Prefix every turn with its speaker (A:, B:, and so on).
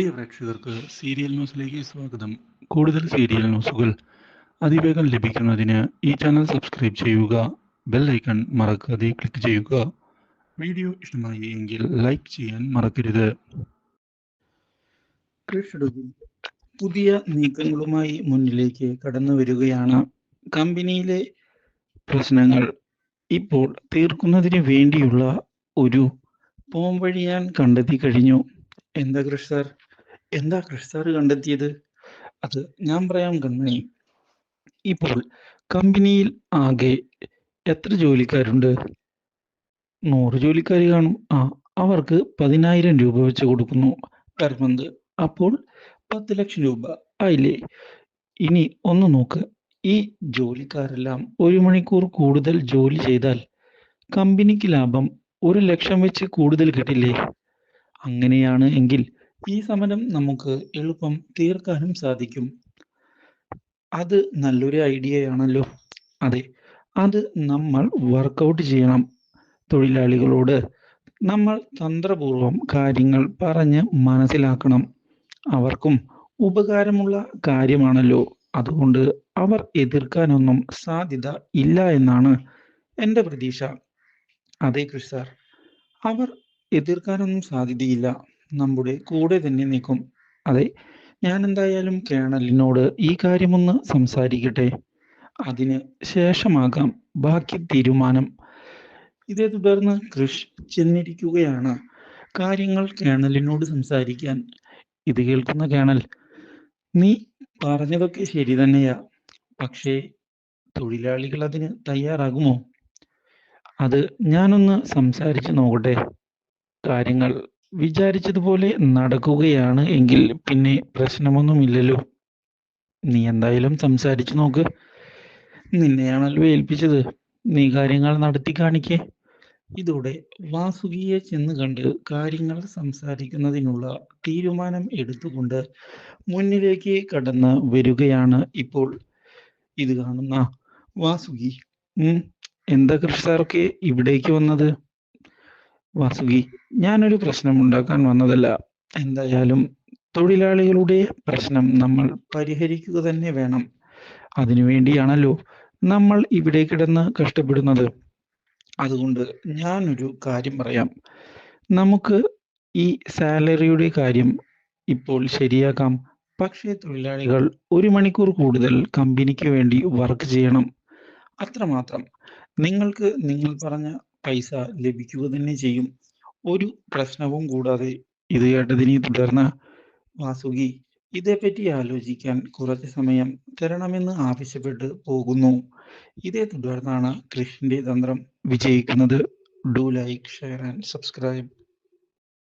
A: പ്രിയ പ്രേക്ഷകർക്ക് സീരിയൽ ന്യൂസിലേക്ക് സ്വാഗതം. കൂടുതൽ സീരിയൽ ന്യൂസുകൾ അതിവേഗം ലഭിക്കുന്നതിന് ഈ ചാനൽ സബ്സ്ക്രൈബ് ചെയ്യുക ബെൽ ഐക്കൺ മറക്കാതെ ക്ലിക്ക് ചെയ്യുക. വീഡിയോ ഇഷ്ടമായി എങ്കിൽ ലൈക്ക് ചെയ്യാൻ മറക്കരുത്. പുതിയ നീക്കങ്ങളുമായി മുന്നിലേക്ക് കടന്നു വരികയാണ് കമ്പനിയിലെ പ്രശ്നങ്ങൾ. ഇപ്പോൾ തീർക്കുന്നതിന് വേണ്ടിയുള്ള ഒരു പോംവഴി ഞാൻ കണ്ടെത്തി കഴിഞ്ഞു. എന്താ കൃഷ് സാർ? എന്താ കൃഷ് സാർ കണ്ടെത്തിയത്? അത് ഞാൻ പറയാം കണ്ണി ഇപ്പോൾ കമ്പനിയിൽ ആകെ എത്ര ജോലിക്കാരുണ്ട്? നൂറ് ജോലിക്കാർ കാണും. ആ അവർക്ക് പതിനായിരം രൂപ വെച്ച് കൊടുക്കുന്നു പെർ മന്ത് അപ്പോൾ പത്ത് ലക്ഷം രൂപ ആയില്ലേ? ഇനി ഒന്ന് നോക്ക്. ഈ ജോലിക്കാരെല്ലാം ഒരു മണിക്കൂർ കൂടുതൽ ജോലി ചെയ്താൽ കമ്പനിക്ക് ലാഭം ഒരു ലക്ഷം വെച്ച് കൂടുതൽ കിട്ടില്ലേ? അങ്ങനെയാണ് എങ്കിൽ ഈ സമരം നമുക്ക് എളുപ്പം തീർക്കാനും സാധിക്കും. അത് നല്ലൊരു ഐഡിയയാണല്ലോ. അതെ അത് നമ്മൾ വർക്കൗട്ട് ചെയ്യണം തൊഴിലാളികളോട്. നമ്മൾ തന്ത്രപൂർവം കാര്യങ്ങൾ പറഞ്ഞ് മനസ്സിലാക്കണം. അവർക്കും ഉപകാരമുള്ള കാര്യമാണല്ലോ. അതുകൊണ്ട് അവർ എതിർക്കാനൊന്നും സാധ്യത ഇല്ല എന്നാണ് എന്റെ പ്രതീക്ഷ. അതെ കൃഷ് സാർ. അവർ എതിർക്കാനൊന്നും സാധ്യതയില്ല. നമ്മുടെ കൂടെ തന്നെ നിൽക്കും. അതെ ഞാൻ എന്തായാലും കേണലിനോട് ഈ കാര്യമൊന്ന് സംസാരിക്കട്ടെ. അതിന് ശേഷമാകാം ബാക്കി തീരുമാനം. ഇതേ തുടർന്ന് കൃഷ് ചെന്നിരിക്കുകയാണ്. കാര്യങ്ങൾ കേണലിനോട് സംസാരിക്കാൻ. ഇത് കേൾക്കുന്ന കേണൽ നീ പറഞ്ഞതൊക്കെ ശരി തന്നെയാ. പക്ഷേ തൊഴിലാളികൾ അതിന് തയ്യാറാകുമോ? അത് ഞാനൊന്ന് സംസാരിച്ചു നോക്കട്ടെ. കാര്യങ്ങൾ വിചാരിച്ചതുപോലെ നടക്കുകയാണ് എങ്കിൽ പിന്നെ പ്രശ്നമൊന്നുമില്ലല്ലോ. നീ എന്തായാലും സംസാരിച്ചു നോക്ക്. നിന്നെയാണല്ലോ ഏൽപ്പിച്ചത്. നീ കാര്യങ്ങൾ നടത്തി കാണിക്കേ. ഇതോടെ വാസുകിയെ ചെന്ന് കണ്ട് കാര്യങ്ങൾ സംസാരിക്കുന്നതിനുള്ള തീരുമാനം എടുത്തുകൊണ്ട് മുന്നിലേക്ക് കടന്ന് വരികയാണ് ഇപ്പോൾ ഇത് കാണുന്ന വാസുകി. എന്താ കൃഷി സാറൊക്കെ ഇവിടേക്ക് വന്നത്? വാസുകി ഞാനൊരു പ്രശ്നം ഉണ്ടാക്കാൻ വന്നതല്ല. എന്തായാലും തൊഴിലാളികളുടെ പ്രശ്നം നമ്മൾ പരിഹരിക്കുക തന്നെ വേണം. അതിനുവേണ്ടിയാണല്ലോ നമ്മൾ ഇവിടെ കിടന്ന് കഷ്ടപ്പെടുന്നത്. അതുകൊണ്ട് ഞാനൊരു കാര്യം പറയാം. നമുക്ക് ഈ സാലറിയുടെ കാര്യം ഇപ്പോൾ ശരിയാക്കാം. പക്ഷേ തൊഴിലാളികൾ ഒരു മണിക്കൂർ കൂടുതൽ കമ്പനിക്ക് വേണ്ടി വർക്ക് ചെയ്യണം. അത്രമാത്രം. നിങ്ങൾക്ക് നിങ്ങൾ പറഞ്ഞ പൈസ ലഭിക്കുക തന്നെ ചെയ്യും. ഒരു പ്രശ്നവും കൂടാതെ ഇത് കേട്ടതിനെ തുടർന്ന് വാസുകി ഇതേപ്പറ്റി ആലോചിക്കാൻ കുറച്ച് സമയം തരണമെന്ന് ആവശ്യപ്പെട്ട് പോകുന്നു. ഇതേ തുടർന്നാണ് കൃഷിന്റെ തന്ത്രം വിജയിക്കുന്നത്. Do like share and subscribe.